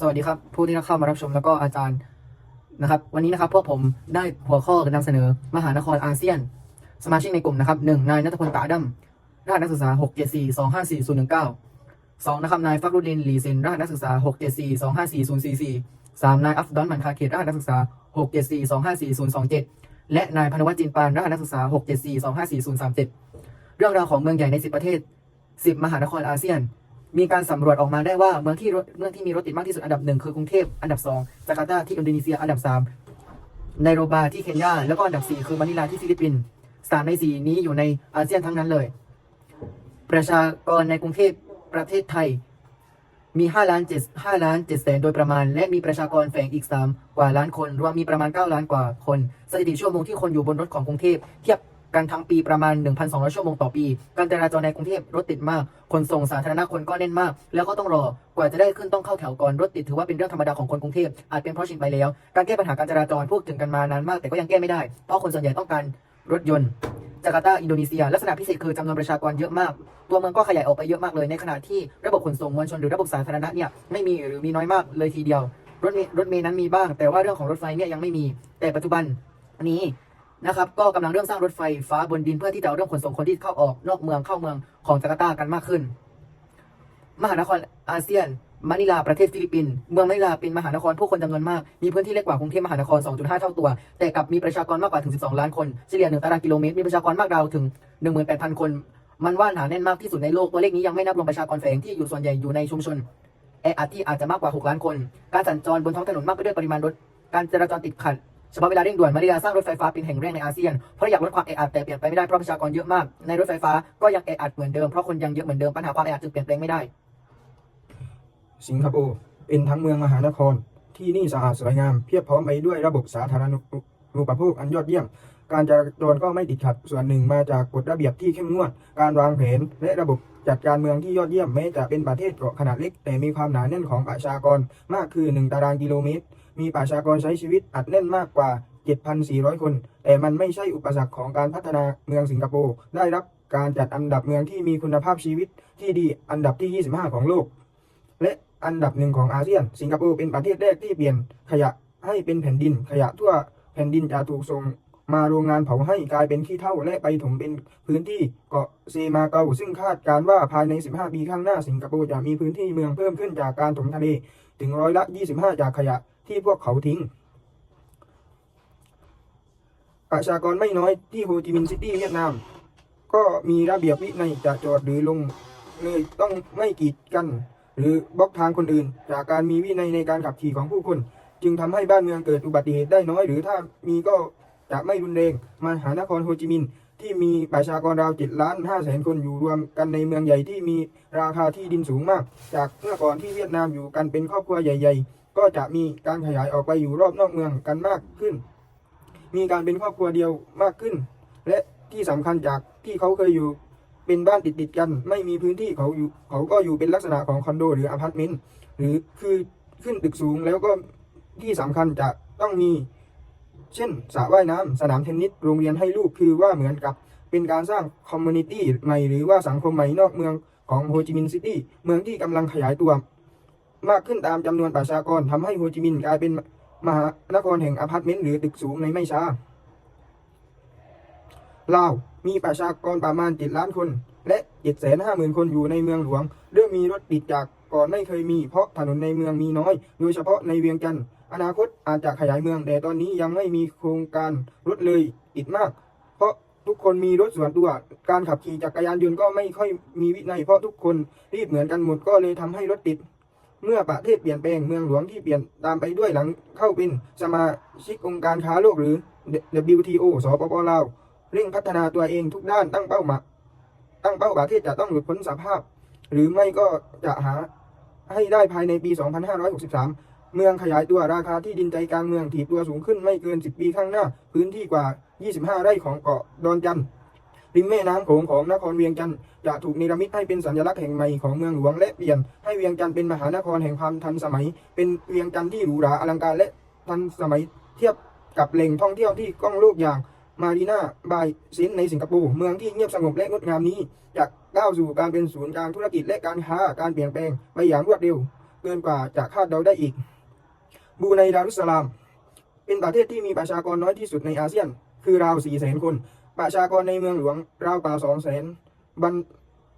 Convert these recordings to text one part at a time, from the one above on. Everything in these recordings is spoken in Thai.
สวัสดีครับ ผู้ที่เข้ามารับชมแล้วก็อาจารย์นะครับ วันนี้นะครับพวกผมได้หัวข้อนำเสนอ มหานครอาเซียน สมาชิกในกลุ่มนะครับหนึ่งนายนัทพลตาดำรหัสนักศึกษาหกเจ็ดสี่สองห้าสี่ศูนย์หนึ่งเก้าสองนะครับนายฟักรุดินลีเซนรหัสนักศึกษาหกเจ็ดสี่สองห้าสี่ศูนย์สี่สี่สามนายอัฟดอนมันคาเขตรหัสนักศึกษาหกเจ็ดสี่สองห้าสี่ศูนย์สองเจ็ดและนายพนวัตจินปานรหัสนักศึกษาหกเจ็ดสี่สองห้าสี่ศูนย์สามเจ็ดเรื่องราวของเมืองใหญ่ในสิบประเทศสิบมหานครอาเซียน มีการสำรวจออกมาได้ว่าเมืองที่รถเมืองที่มีรถติดมากที่สุดอันดับหนึ่งคือกรุงเทพอันดับสองจาการ์ตาที่อินโดนีเซียอันดับสามไนโรบาที่เคนยาแล้วก็อันดับสี่คือมะนิลาที่ฟิลิปปินส์สามในสี่นี้อยู่ในอาเซียนทั้งนั้นเลย ประชากรในกรุงเทพประเทศไทยมี5ล้าน7 5ล้าน7แสนโดยประมาณ และมีประชากรแฝงอีก 3 กว่าล้านคน รวมมีประมาณ 9 ล้านกว่าคน สถิติชั่วโมงที่คนอยู่บนรถของกรุงเทพเทียบ กันทั้งปีประมาณ 1,200 ชั่วโมงต่อปี การจราจรในกรุงเทพรถติดมากขนส่งสาธารณะคนก็แน่นมาก แล้วก็ต้องรอกว่าจะได้ขึ้นต้องเข้าแถวก่อน รถติดถือว่าเป็นเรื่องธรรมดาของคนกรุงเทพอาจเป็นเพราะชินไปแล้ว การแก้ปัญหาการจราจรพูดถึงกันมานานมาก แต่ก็ยังแก้ไม่ได้ เพราะคนส่วนใหญ่ต้องการรถยนต์ จาการ์ตา อินโดนีเซีย ลักษณะพิเศษคือจำนวนประชากรเยอะมาก ตัวเมืองก็ขยายออกไปเยอะมากเลย ในขณะที่ระบบขนส่งมวลชนหรือระบบสาธารณะเนี่ยไม่มีหรือมีน้อยมากเลยทีเดียว รถเมล์รถเมล์นั้นมีบ้าง แต่ว่าเรื่องของรถไฟเนี่ยยังไม่มี แต่ปัจจุบันนี้ นะครับก็กำลังเริ่มสร้างรถไฟฟ้าบนดินเพื่อที่จะเอาเรื่องขนส่งคนที่เข้าออกนอกเมืองเข้าเมืองของจาการ์ตากันมากขึ้น มหานครอาเซียนมะนิลาประเทศฟิลิปปินส์เมืองมะนิลาเป็นมหานครผู้คนจำนวนมาก มีพื้นที่เล็กกว่ากรุงเทพมหานคร 2.5 เท่าตัว แต่กลับมีประชากรมากกว่าถึง 12 ล้านคน เฉลี่ย 1 ตารางกิโลเมตร มีประชากรมากราวถึง 18,000 คน มันว่าหนาแน่นมากที่สุดในโลก ตัวเลขนี้ยังไม่นับรวมประชากรแฝงที่อยู่ส่วนใหญ่อยู่ในชุมชนแออัดที่อาจจะมากกว่า 6 ล้านคน การสัญจรบนท้องถนนมากไปด้วยปริมาณรถ การจราจรติดขัด เฉพาะเวลาเร่งด่วนมาเลเซียสร้างรถไฟฟ้าเป็นแห่งแรกในอาเซียนเพราะอยากลดความแออัดแต่เปลี่ยนไปไม่ได้เพราะประชากรเยอะมากในรถไฟฟ้าก็ยังแออัดเหมือนเดิมเพราะคนยังเยอะเหมือนเดิมปัญหาความแออัดจึงเปลี่ยนแปลงไม่ได้ สิงคโปร์เป็นทั้งเมืองมหานคร ที่นี่สะอาดสวยงาม เพียบพร้อมไปด้วยระบบสาธารณูปโภคอันยอดเยี่ยม การจราจรก็ไม่ติดขัด ส่วนหนึ่งมาจากกฎระเบียบที่เข้มงวด การวางแผนและระบบจัดการเมืองที่ยอดเยี่ยมแม้จะเป็นประเทศเกาะขนาดเล็ก แต่มีความหนาแน่นของประชากรมากคือ 1 ตารางกิโลเมตร มีประชากรใช้ชีวิตอัดแน่นมากกว่า 7,400 คน แต่มันไม่ใช่อุปสรรคของการพัฒนาเมืองสิงคโปร์ ได้รับการจัดอันดับเมืองที่มีคุณภาพชีวิตที่ดีอันดับที่ 25 ของโลก และอันดับหนึ่งของอาเซียน สิงคโปร์เป็นประเทศแรกที่เปลี่ยนขยะให้เป็นแผ่นดิน ขยะทั่วแผ่นดินจะถูกส่งมาโรงงานเผาให้กลายเป็นขี้เถ้าและไปถมเป็นพื้นที่เกาะเซมาเกาซึ่งคาดการว่าภายใน 15 ปีข้างหน้าสิงคโปร์จะมีพื้นที่เมืองเพิ่มขึ้นจากการถมทะเล ถึงร้อยละ 25 จากขยะ ที่พวกเขาทิ้ง ประชากรไม่น้อยที่โฮจิมินห์ซิตี้เวียดนาม ก็มีระเบียบวินัยจะจอดหรือลงเลยต้องไม่กีดกัน หรือบล็อกทางคนอื่น จากการมีวินัยในการขับขี่ของผู้คน จึงทำให้บ้านเมืองเกิดอุบัติเหตุได้น้อย หรือถ้ามีก็จะไม่รุนแรงมหานครโฮจิมินห์ที่มีประชากรราว7ล้าน5แสนคนอยู่รวมกันในเมืองใหญ่ที่มีราคาที่ดินสูงมาก จากเมื่อก่อนที่เวียดนามอยู่กันเป็นครอบครัวใหญ่ ๆ ก็จะมีการขยายออกไปอยู่รอบนอกเมืองกันมากขึ้น มีการเป็นครอบครัวเดียวมากขึ้น และที่สำคัญจากที่เขาเคยอยู่เป็นบ้านติดติดกัน ไม่มีพื้นที่เขาอยู่เขาก็อยู่เป็นลักษณะของคอนโดหรืออพาร์ตเมนต์หรือคือขึ้นตึกสูงแล้วก็ที่สำคัญจะต้องมี เช่นสระว่ายน้ำสนามเทนนิสโรงเรียนให้ลูกคือว่าเหมือนกับเป็นการสร้างคอมมูนิตี้ใหม่หรือว่าสังคมใหม่นอกเมืองของโฮจิมินห์ซิตี้เมืองที่กำลังขยายตัว มากขึ้นตามจำนวนประชากรทำให้โฮจิมินห์กลายเป็นมหานครแห่งอพาร์ตเมนต์หรือตึกสูงในไม่ช้าลาวมีประชากรประมาณ 7 ล้านคน และ750,000 คนอยู่ในเมืองหลวง เริ่มมีรถติดจากก่อนไม่เคยมี เพราะถนนในเมืองมีน้อย โดยเฉพาะในเวียงจันทร์อนาคตอาจจะขยายเมือง แต่ตอนนี้ยังไม่มีโครงการรถเลยติดมาก เพราะทุกคนมีรถส่วนตัว การขับขี่จักรยานยนต์ก็ไม่ค่อยมีวินัยเพราะทุกคนรีบเหมือนกันหมดก็เลยทำให้รถติด เมื่อประเทศเปลี่ยนแปลงเมืองหลวงที่เปลี่ยนตามไปด้วยหลังเข้าเป็นสมาชิกองค์การค้าโลกหรือ WTO สปปลาวเร่งพัฒนาตัวเองทุกด้านตั้งเป้าหมายตั้งเป้าประเทศจะต้องหลุดพ้นสภาพ หรือไม่ก็จะหาให้ได้ภายในปี 2563 เมืองขยายตัวราคาที่ดินใจกลางเมืองถีบตัวสูงขึ้นไม่เกิน 10 ปีข้างหน้า พื้นที่กว่า 25 ไร่ของเกาะดอนจันทร์ ริมแม่น้ำโขงของนครเวียงจันทร์จะถูกนิรมิตให้เป็นสัญลักษณ์แห่งใหม่ของเมืองหลวงและเปลี่ยนให้เวียงจันทร์เป็นมหานครแห่งความทันสมัย เป็นเวียงจันทร์ที่หรูหราอลังการและทันสมัยเทียบกับแหล่งท่องเที่ยวที่ก้องโลกอย่างมารีนาบายซินในสิงคโปร์เมืองที่เงียบสงบและงดงามนี้จะก้าวสู่การเป็นศูนย์กลางธุรกิจและการค้าการเปลี่ยนแปลงไปอย่างรวดเร็ว เกินกว่าจะคาดเดาได้อีก บูไนดารุสสลาม เป็นประเทศที่มีประชากรน้อยที่สุดในอาเซียน คือราว4แสนคน ประชากรในเมืองหลวงราวกว่า2แสนบรร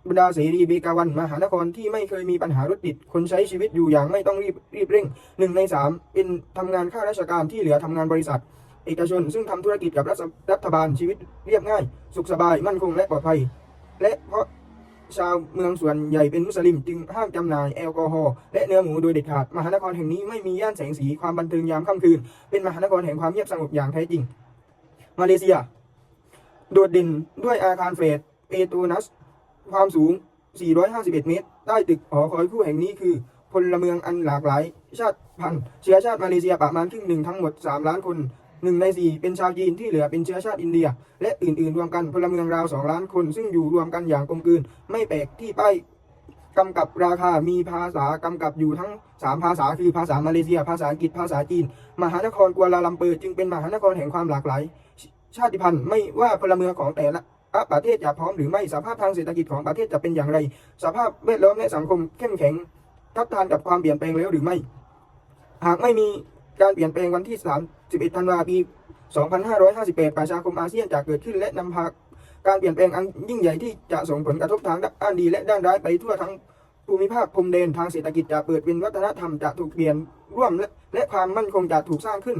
บรรดาเสรีเบกาวันมหานครที่ไม่เคยมีปัญหารถติด คนใช้ชีวิตอยู่อย่างไม่ต้องรีบรีบเร่งหนึ่งในสามเป็นทำงานข้าราชการที่เหลือทำงานบริษัท เอกชน ซึ่งทำธุรกิจกับรัฐรัฐบาลชีวิตเรียบง่าย สุขสบายมั่นคงและปลอดภัย และเพราะชาวเมืองส่วนใหญ่เป็นมุสลิมจึงห้ามจำหน่ายแอลกอฮอล์และเนื้อหมูโดยเด็ดขาด มหานครแห่งนี้ไม่มีย่านแสงสีความบันเทิงยามค่ำคืน เป็นมหานครแห่งความเงียบสงบอย่างแท้จริง มาเลเซีย โดดเด่นด้วยอาคารเฟสเปโตนัส ความสูง 451 เมตร ใต้ตึกหอคอยคู่แห่งนี้คือพลเมืองอันหลากหลาย ชาติพันธุ์เชื้อชาติมาเลเซียประมาณครึ่งหนึ่งทั้งหมด 3 ล้านคนหนึ่งในสี่เป็นชาวจีนที่เหลือเป็นเชื้อชาติอินเดีย และอื่นๆ รวมกันพลเมืองราว2ล้านคน ซึ่งอยู่รวมกันอย่างกลมกลืน ไม่แปลกที่ป้ายกำกับราคามีภาษากำกับอยู่ทั้ง 3 ภาษาคือภาษามาเลเซีย ภาษาอังกฤษภาษาจีน มหานครกัวลาลัมเปอร์จึงเป็นมหานครแห่งความหลากหลาย ชาติพันธุ์ไม่ว่าพลเมืองของแต่ละประเทศจะพร้อมหรือไม่สภาพทางเศรษฐกิจของประเทศจะเป็นอย่างไร สภาพแวดล้อมและสังคมเข้มแข็งทัดทานกับความเปลี่ยนแปลงแล้วหรือไม่ หากไม่มีการเปลี่ยนแปลงวันที่ 31 ธันวาคมปี 2558 ประชาคมอาเซียนจะเกิดขึ้นและนำพาการเปลี่ยนแปลงอันยิ่งใหญ่ที่จะส่งผลกระทบทางด้านดีและด้านร้ายไปทั่วทั้งภูมิภาคพรมแดนทางเศรษฐกิจจะเปิดเป็นวัฒนธรรมจะถูกเปลี่ยนร่วมและและความมั่นคงจะถูกสร้างขึ้น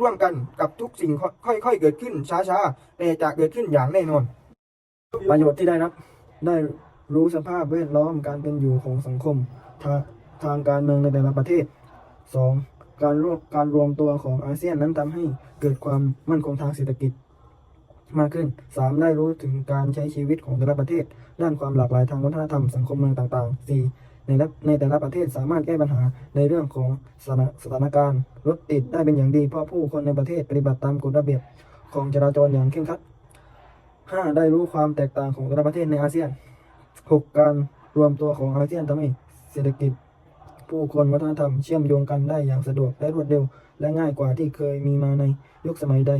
ร่วมกันกับทุกสิ่งค่อยๆเกิดขึ้นช้าๆแต่จะเกิดขึ้นอย่างแน่นอน ประโยชน์ที่ได้รับ ได้รู้สภาพแวดล้อมการเป็นอยู่ของสังคมทาทางการเมืองในแต่ละประเทศ 2. การรวมการรวมตัวของอาเซียนนั้นทำให้เกิดความมั่นคงทางเศรษฐกิจมากขึ้น 3. ได้รู้ถึงการใช้ชีวิตของแต่ละประเทศ ด้านความหลากหลายทางวัฒนธรรมสังคมเมืองต่างๆ 4. ในในแต่ละประเทศสามารถแก้ปัญหาในเรื่องของสถานสถานการณ์รถติดได้เป็นอย่างดี เพราะผู้คนในประเทศปฏิบัติตามกฎระเบียบของจราจรอย่างเคร่งครัด 5. ได้รู้ความแตกต่างของแต่ละประเทศในอาเซียน 6. การรวมตัวของอาเซียนทำให้เศรษฐกิจ ผู้คนวัฒนธรรมเชื่อมโยงกันได้อย่างสะดวกและรวดเร็ว และง่ายกว่าที่เคยมีมาในยุคสมัยใด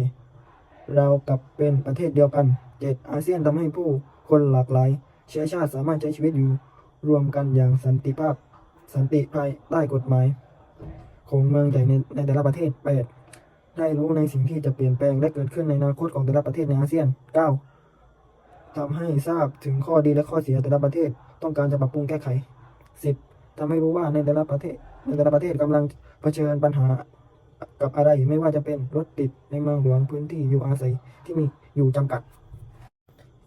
เรากับเป็นประเทศเดียวกัน 7. อาเซียนทำให้ผู้คนหลากหลาย เชื้อชาติสามารถใช้ชีวิตอยู่ รวมกันอย่างสันติภาพ สันติภายใต้กฎหมาย ของเมืองใหญ่ในในแต่ละประเทศ 8. ได้รู้ในสิ่งที่จะเปลี่ยนแปลงและเกิดขึ้นในอนาคตของแต่ละประเทศในอาเซียน 9. ทำให้ทราบถึงข้อดีและข้อเสียแต่ละประเทศต้องการจะปรับปรุงแก้ไข 10. ทำให้รู้ว่าในแต่ละประเทศในแต่ละประเทศกำลังเผชิญปัญหากับอะไรไม่ว่าจะเป็นรถติดในเมืองหลวงพื้นที่อยู่อาศัยที่มีอยู่จำกัด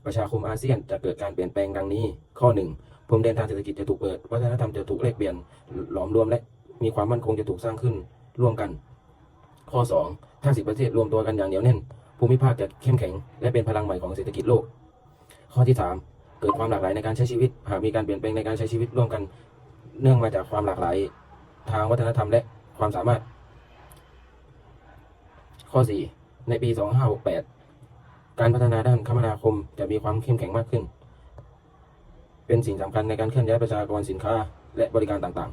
ประชาคมอาเซียนจะเกิดการเปลี่ยนแปลงดังนี้ ข้อหนึ่งพรมแดนทางเศรษฐกิจจะถูกเปิด วัฒนธรรมจะถูกแลกเปลี่ยน หลอมรวมและมีความมั่นคงจะถูกสร้างขึ้นร่วมกัน ข้อสองถ้าสิบประเทศรวมตัวกันอย่างเหนียวแน่น ภูมิภาคจะเข้มแข็ง และเป็นพลังใหม่ของเศรษฐกิจโลก ข้อที่สามเกิดความหลากหลายในการใช้ชีวิต หากมีการเปลี่ยนแปลงในการใช้ชีวิตร่วมกัน เนื่องมาจากความหลากหลาย ทางวัฒนธรรมและความสามารถ ข้อสี่ในปี 2568 การพัฒนาด้านคมนาคมจะมีความเข้มแข็งมากขึ้น เป็นสิ่งสำคัญในการเคลื่อนย้ายประชากรสินค้า และบริการต่าง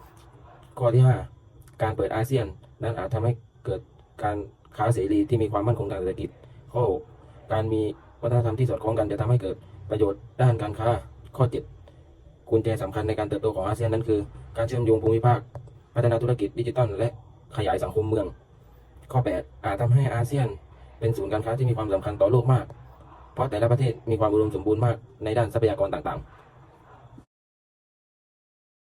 ๆ ข้อที่ 5 การเปิดอาเซียนนั้นอาจทำให้เกิดการค้าเสรีที่มีความมั่นคงทางเศรษฐกิจ ข้อ 6 การมีวัฒนธรรมที่สอดคล้องกันจะทำให้เกิดประโยชน์ด้านการค้า ข้อ 7 กุญแจสำคัญในการเติบโตของอาเซียนนั้นคือ การเชื่อมโยงภูมิภาค พัฒนาธุรกิจดิจิทัล และขยายสังคมเมือง ข้อ 8 อาจทำให้อาเซียน เป็นศูนย์การค้าที่มีความสำคัญต่อโลกมาก เพราะแต่ละประเทศมีความอุดมสมบูรณ์มากในด้านทรัพยากรต่างๆ